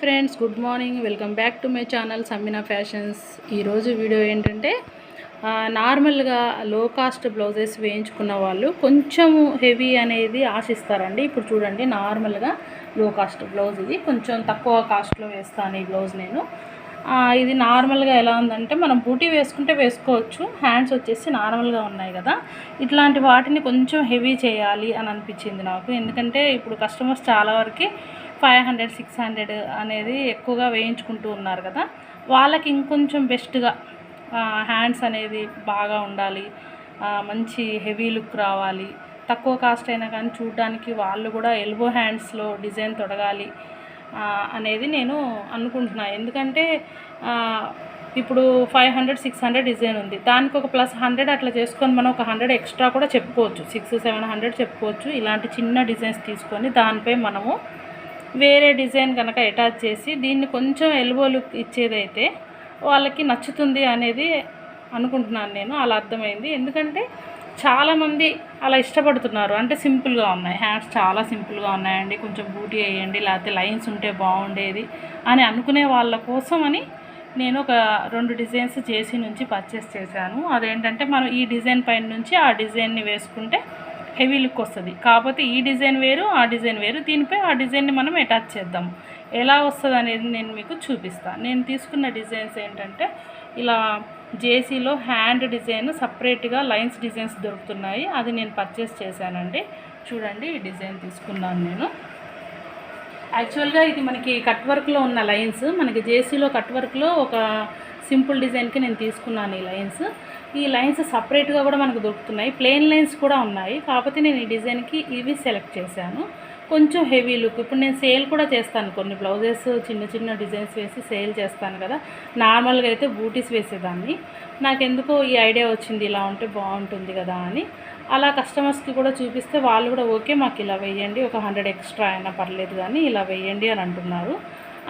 Friends good morning. Welcome back to my channel Sammina fashions. ఈరోజు video ఏంటంటే నార్మల్గా లో కాస్ట్ బ్లౌజెస్ వేయించుకున్న వాళ్ళు కొంచెం హెవీ అనేది ఆశిస్తారండి. ఇప్పుడు చూడండి నార్మల్గా లో కాస్ట్ బ్లౌజ్ ఇది. కొంచెం తక్కువ కాస్ట్లో వేస్తాను ఈ బ్లౌజ్ నేను. ఇది నార్మల్గా ఎలా ఉందంటే మనం బూటీ వేసుకుంటే వేసుకోవచ్చు. హ్యాండ్స్ వచ్చేసి నార్మల్గా ఉన్నాయి కదా. ఇట్లాంటి వాటిని కొంచెం హెవీ చేయాలి అని అనిపించింది నాకు. ఎందుకంటే ఇప్పుడు కస్టమర్స్ చాలా వరకు ఫైవ్ హండ్రెడ్ సిక్స్ హండ్రెడ్ అనేది ఎక్కువగా వేయించుకుంటూ ఉన్నారు కదా. వాళ్ళకి ఇంకొంచెం బెస్ట్గా హ్యాండ్స్ అనేది బాగా ఉండాలి. మంచి హెవీ లుక్ రావాలి. తక్కువ కాస్ట్ అయినా కానీ చూడడానికి వాళ్ళు కూడా ఎల్బో హ్యాండ్స్లో డిజైన్ తొడగాలి అనేది నేను అనుకుంటున్నాను ఎందుకంటే ఇప్పుడు five hundred six hundred design ఉంది. దానికి ఒక ప్లస్ హండ్రెడ్ అట్లా చేసుకొని మనం ఒక హండ్రెడ్ ఎక్స్ట్రా కూడా చెప్పుకోవచ్చు. సిక్స్ సెవెన్ హండ్రెడ్ చెప్పుకోవచ్చు. ఇలాంటి చిన్న డిజైన్స్ తీసుకొని దానిపై మనము వేరే డిజైన్ కనుక అటాచ్ చేసి దీన్ని కొంచెం ఎల్బో లుక్ ఇచ్చేదైతే వాళ్ళకి నచ్చుతుంది అనేది అనుకుంటున్నాను నేను. అలా అర్థమైంది. ఎందుకంటే చాలామంది అలా ఇష్టపడుతున్నారు. అంటే సింపుల్గా ఉన్నాయి. హ్యాండ్స్ చాలా సింపుల్గా ఉన్నాయండి. కొంచెం బూటీ వేయండి లేకపోతే లైన్స్ ఉంటే బాగుండేది అని అనుకునే వాళ్ళ కోసం అని నేను ఒక రెండు డిజైన్స్ చేసి నుంచి పర్చేస్ చేశాను. అదేంటంటే మనం ఈ డిజైన్ పైన నుంచి ఆ డిజైన్ని వేసుకుంటే హెవీ లుక్ వస్తుంది. కాకపోతే ఈ డిజైన్ వేరు ఆ డిజైన్ వేరు. దీనిపై ఆ డిజైన్ని మనం అటాచ్ చేద్దాం. ఎలా వస్తుంది అనేది నేను మీకు చూపిస్తాను నేను తీసుకున్న డిజైన్స్ ఏంటంటే ఇలా జేసీలో హ్యాండ్ డిజైన్ సపరేట్గా లైన్స్ డిజైన్స్ దొరుకుతున్నాయి. అది నేను పర్చేస్ చేశానండి. చూడండి ఈ డిజైన్ తీసుకున్నాను నేను. యాక్చువల్గా ఇది మనకి కట్ వర్క్లో ఉన్న లైన్స్. మనకి జేసీలో కట్ వర్క్లో ఒక సింపుల్ డిజైన్కి నేను తీసుకున్నాను ఈ లైన్స్. ఈ లైన్స్ సపరేట్గా కూడా మనకు దొరుకుతున్నాయి. ప్లెయిన్ లైన్స్ కూడా ఉన్నాయి. కాకపోతే నేను ఈ డిజైన్కి ఇవి సెలెక్ట్ చేశాను. కొంచెం హెవీ లుక్. ఇప్పుడు నేను సేల్ కూడా చేస్తాను కొన్ని బ్లౌజెస్ చిన్న చిన్న డిజైన్స్ వేసి సేల్ చేస్తాను కదా. నార్మల్గా అయితే బూటీస్ వేసేదాన్ని. నాకెందుకో ఈ ఐడియా వచ్చింది ఇలా ఉంటే బాగుంటుంది కదా అని. అలా కస్టమర్స్కి కూడా చూపిస్తే వాళ్ళు కూడా ఓకే మాకు ఇలా వేయండి. ఒక హండ్రెడ్ ఎక్స్ట్రా అయినా పర్లేదు కానీ ఇలా వేయండి అని అంటున్నారు.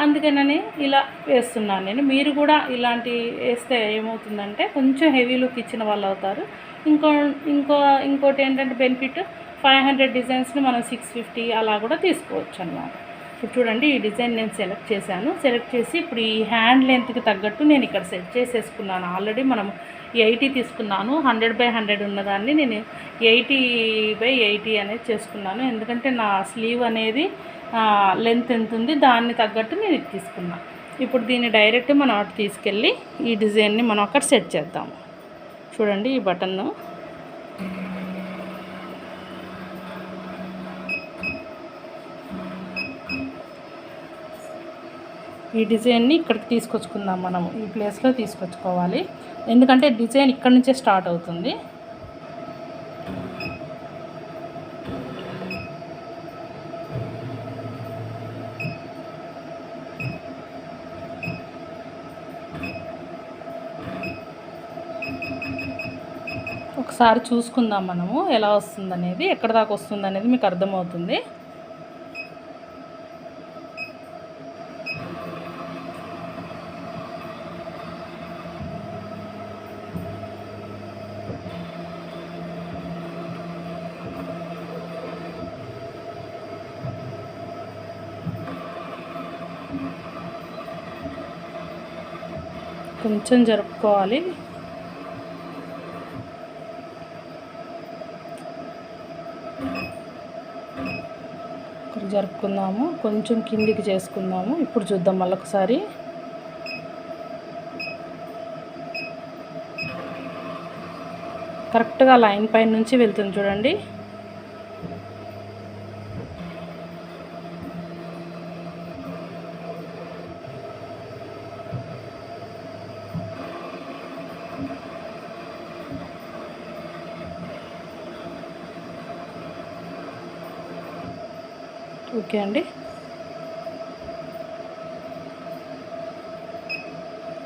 అందుకనని ఇలా వేస్తున్నాను నేను. మీరు కూడా ఇలాంటి వేస్తే ఏమవుతుందంటే కొంచెం హెవీ లుక్ ఇచ్చిన వాళ్ళు అవుతారు. ఇంకో ఇంకో ఇంకోటి ఏంటంటే బెనిఫిట్ ఫైవ్ హండ్రెడ్ డిజైన్స్ని మనం సిక్స్ ఫిఫ్టీ అలా కూడా తీసుకోవచ్చు అన్నమాట. ఇప్పుడు చూడండి ఈ డిజైన్ నేను సెలెక్ట్ చేశాను. సెలెక్ట్ చేసి ఇప్పుడు ఈ హ్యాండ్ లెంత్కి తగ్గట్టు నేను ఇక్కడ సెట్ చేసేసుకున్నాను. ఆల్రెడీ మనం ఎయిటీ తీసుకున్నాను. హండ్రెడ్ బై హండ్రెడ్ ఉన్నదాన్ని నేను ఎయిటీ బై ఎయిటీ అనేది చేసుకున్నాను. ఎందుకంటే నా స్లీవ్ అనేది లెంత్ ఎంత ఉంది దాన్ని తగ్గట్టు నేను ఇది తీసుకున్నాను ఇప్పుడు దీన్ని డైరెక్ట్ మనం అటు తీసుకెళ్ళి ఈ డిజైన్ని మనం అక్కడ సెట్ చేద్దాము. చూడండి ఈ బటన్ను ఈ డిజైన్ని ఇక్కడికి తీసుకొచ్చుకుందాం మనం ఈ ప్లేస్లో తీసుకొచ్చుకోవాలి. ఎందుకంటే డిజైన్ ఇక్కడ నుంచే స్టార్ట్ అవుతుంది. ఒకసారి చూసుకుందాం మనము ఎలా వస్తుందనేది ఎక్కడ దాకా వస్తుందనేది మీకు అర్థమవుతుంది. కొంచెం జరుపుకోవాలి ఇక్కడ జరుపుకుందాము. కొంచెం కిందికి చేసుకుందాము. ఇప్పుడు చూద్దాం మళ్ళొకసారి. కరెక్ట్గా లైన్ పైన నుంచి వెళ్తుంది చూడండి. ఓకే అండి.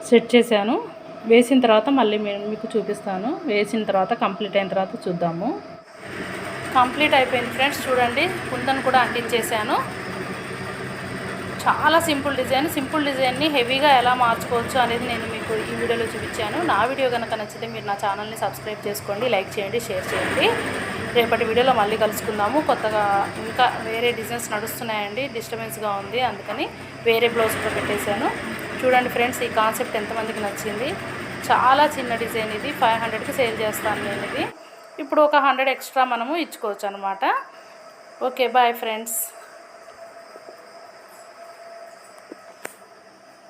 సెట్ చేశాను. వేసిన తర్వాత మళ్ళీ నేను మీకు చూపిస్తాను. వేసిన తర్వాత కంప్లీట్ అయిన తర్వాత చూద్దాము. కంప్లీట్ అయిపోయింది ఫ్రెండ్స్ చూడండి. కుందను కూడా అంటించేసాను చాలా సింపుల్ డిజైన్ సింపుల్ డిజైన్ని హెవీగా ఎలా మార్చుకోవచ్చు అనేది నేను మీకు ఈ వీడియోలో చూపించాను. నా వీడియో కనుక నచ్చితే మీరు నా ఛానల్ని సబ్స్క్రైబ్ చేసుకోండి లైక్ చేయండి షేర్ చేయండి. రేపటి వీడియోలో మళ్ళీ కలుసుకుందాము. కొత్తగా ఇంకా వేరే డిజైన్స్ నడుస్తున్నాయండి డిస్టర్బెన్స్గా ఉంది అందుకని వేరే బ్లౌజ్ కూడా పెట్టేశాను. చూడండి ఫ్రెండ్స్ ఈ కాన్సెప్ట్ ఎంతమందికి నచ్చింది? చాలా చిన్న డిజైన్ ఇది ఫైవ్ హండ్రెడ్కి సేల్ చేస్తాను నేను ఇది. ఇప్పుడు ఒక హండ్రెడ్ ఎక్స్ట్రా మనము ఇచ్చుకోవచ్చు అనమాట ఓకే బాయ్ ఫ్రెండ్స్.